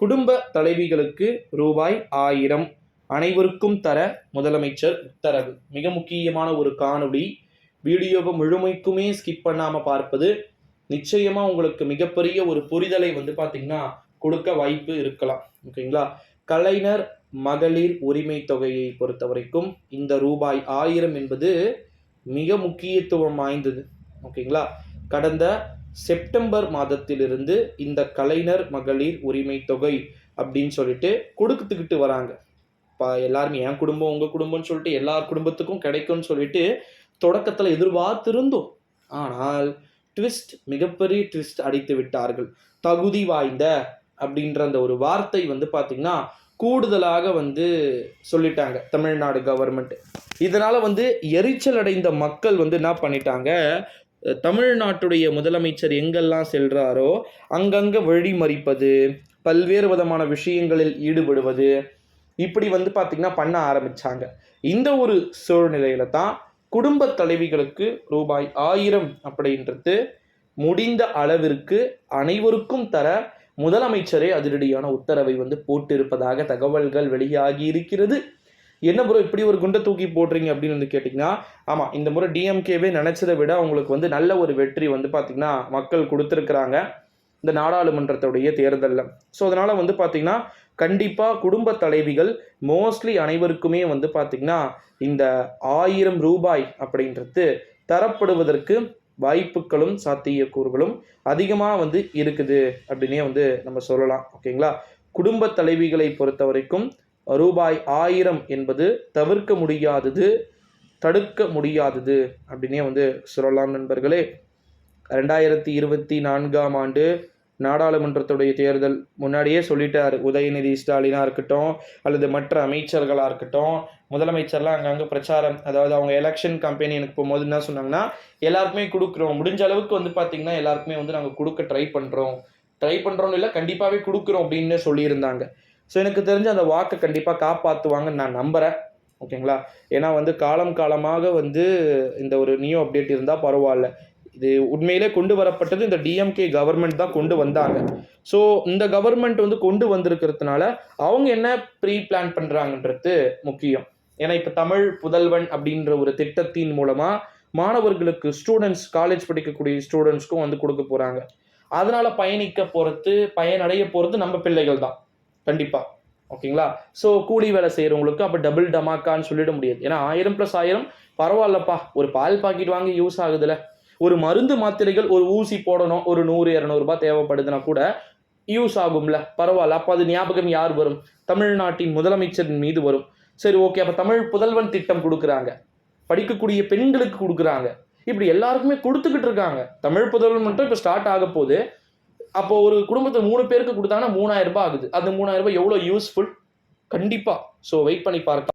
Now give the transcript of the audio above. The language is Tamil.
குடும்ப தலைவிகளுக்கு ரூபாய் ஆயிரம் அனைவருக்கும் தர முதலமைச்சர் உத்தரவு. மிக முக்கியமான ஒரு காணொளி. வீடியோவை முழுமைக்குமே ஸ்கிப் பண்ணாமல் பார்ப்பது நிச்சயமாக உங்களுக்கு மிகப்பெரிய ஒரு புரிதலை வந்து பார்த்திங்கன்னா கொடுக்க வாய்ப்பு இருக்கலாம். ஓகேங்களா? கலைஞர் மகளிர் உரிமை தொகையை பொறுத்த வரைக்கும் இந்த ரூபாய் ஆயிரம் என்பது மிக முக்கியத்துவம் வாய்ந்தது. ஓகேங்களா? கடந்த செப்டம்பர் மாதத்திலிருந்து இந்த கலைஞர் மகளிர் உரிமை தொகை அப்படின்னு சொல்லிட்டு கொடுத்துக்கிட்டு வராங்க. இப்போ எல்லாருமே என் குடும்பம் உங்கள் குடும்பம்னு சொல்லிட்டு எல்லார் குடும்பத்துக்கும் கிடைக்கும்னு சொல்லிட்டு தொடக்கத்தில் எதிர்பார்த்திருந்தோம். ஆனால் ட்விஸ்ட் மிகப்பெரிய ட்விஸ்ட் அடித்து விட்டார்கள். தகுதி வாய்ந்த அப்படின்ற அந்த ஒரு வார்த்தை வந்து பார்த்திங்கன்னா கூடுதலாக வந்து சொல்லிட்டாங்க தமிழ்நாடு கவர்மெண்ட் இதனால் வந்து எரிச்சல் அடைந்த மக்கள் வந்து என்ன பண்ணிட்டாங்க தமிழ்நாட்டுடைய முதலமைச்சர் எங்கெல்லாம் செல்றாரோ அங்கங்கே வழிமறிப்பது பல்வேறு விதமான விஷயங்களில் ஈடுபடுவது இப்படி வந்து பார்த்திங்கன்னா பண்ண ஆரம்பிச்சாங்க. இந்த ஒரு சூழ்நிலையில தான் குடும்ப தலைவிகளுக்கு ரூபாய் ஆயிரம் அப்படின்றது முடிந்த அளவிற்கு அனைவருக்கும் தர முதலமைச்சரே அதிரடியான உத்தரவை வந்து போட்டிருப்பதாக தகவல்கள் வெளியாகி இருக்கிறது. என்ன ப்ரோ இப்படி ஒரு குண்டை தூக்கி போடுறீங்க அப்படின்னு வந்து கேட்டிங்கன்னா ஆமாம் இந்த முறை டிஎம்கேவே நினச்சதை விட அவங்களுக்கு வந்து நல்ல ஒரு வெற்றி வந்து பார்த்திங்கன்னா மக்கள் கொடுத்துருக்குறாங்க இந்த நாடாளுமன்றத்துடைய தேர்தலில். ஸோ அதனால் வந்து பார்த்திங்கன்னா கண்டிப்பாக குடும்ப தலைவிகள் மோஸ்ட்லி அனைவருக்குமே வந்து பார்த்திங்கன்னா இந்த ஆயிரம் ரூபாய் அப்படின்றது தரப்படுவதற்கு வாய்ப்புகளும் சாத்தியக்கூறுகளும் அதிகமாக வந்து இருக்குது அப்படின்னே வந்து நம்ம சொல்லலாம். ஓகேங்களா குடும்ப தலைவிகளை பொறுத்த வரைக்கும் ரூபாய் ஆயிரம் என்பது தவிர்க்க முடியாதது தடுக்க முடியாதது அப்படின்னே வந்து சொல்லலாம் நண்பர்களே. ரெண்டாயிரத்தி இருபத்தி நான்காம் ஆண்டு நாடாளுமன்றத்துடைய தேர்தல் முன்னாடியே சொல்லிட்டார். உதயநிதி ஸ்டாலினாக இருக்கட்டும் அல்லது மற்ற அமைச்சர்களாக இருக்கட்டும் முதலமைச்சர்லாம் அங்கங்கே பிரச்சாரம் அதாவது அவங்க எலெக்ஷன் கம்பெனி எனக்கு போகும்போது என்ன சொன்னாங்கன்னா எல்லாருக்குமே கொடுக்குறோம். முடிஞ்ச அளவுக்கு வந்து பார்த்திங்கன்னா எல்லாருக்குமே வந்து நாங்கள் கொடுக்க ட்ரை பண்ணுறோம் ட்ரை பண்ணுறோன்னு இல்லை கண்டிப்பாகவே கொடுக்குறோம் அப்படின்னு சொல்லியிருந்தாங்க. ஸோ எனக்கு தெரிஞ்சு அந்த வாக்கை கண்டிப்பாக காப்பாற்றுவாங்கன்னு நான் நம்புகிறேன் ஓகேங்களா? ஏன்னா வந்து காலம் காலமாக வந்து இந்த ஒரு நியூ அப்டேட் இருந்தால் பரவாயில்ல. இது உண்மையிலே கொண்டு வரப்பட்டது இந்த டிஎம்கே கவர்மெண்ட் தான் கொண்டு வந்தாங்க. ஸோ இந்த கவர்மெண்ட் வந்து கொண்டு வந்திருக்கிறதுனால அவங்க என்ன ப்ரீ பிளான் பண்ணுறாங்கன்றது முக்கியம். ஏன்னா இப்போ தமிழ் புதல்வன் அப்படின்ற ஒரு திட்டத்தின் மூலமாக மாணவர்களுக்கு ஸ்டூடெண்ட்ஸ் காலேஜ் படிக்கக்கூடிய ஸ்டூடெண்ட்ஸ்க்கும் வந்து கொடுக்க போகிறாங்க அதனால் பயணிக்க போகிறது பயனடைய போகிறது நம்ம பிள்ளைகள் தான். கண்டிப்பாக ஓகேங்களா? ஸோ கூலி வேலை செய்கிறவங்களுக்கு அப்போ டபுள் டமாக்கான்னு சொல்லிட முடியாது. ஏன்னா ஆயிரம் ப்ளஸ் ஆயிரம் பரவாயில்லப்பா. ஒரு பால் பாக்கெட் வாங்கி யூஸ் ஆகுதுல்ல ஒரு மருந்து மாத்திரைகள் ஒரு ஊசி போடணும் ஒரு நூறு இரநூறுபா தேவைப்படுதுன்னா கூட யூஸ் ஆகும்ல. பரவாயில்ல. அப்போ அது ஞாபகம் யார் வரும்? தமிழ்நாட்டின் முதலமைச்சரின் மீது வரும். சரி ஓகே அப்போ தமிழ் புதல்வன் திட்டம் கொடுக்குறாங்க. படிக்கக்கூடிய பெண்களுக்கு கொடுக்குறாங்க. இப்படி எல்லாருக்குமே கொடுத்துக்கிட்டு இருக்காங்க. தமிழ் புதல்வன் மட்டும் இப்போ ஸ்டார்ட் ஆக போகுது. அப்போ ஒரு குடும்பத்தில் மூணு பேருக்கு கொடுத்தாங்கன்னா மூணாயிரம் ரூபாய் ஆகுது. அந்த மூணாயிரம் ரூபாய் எவ்வளோ யூஸ்ஃபுல் கண்டிப்பாக ஸோ வெயிட் பண்ணி பார்க்கலாம்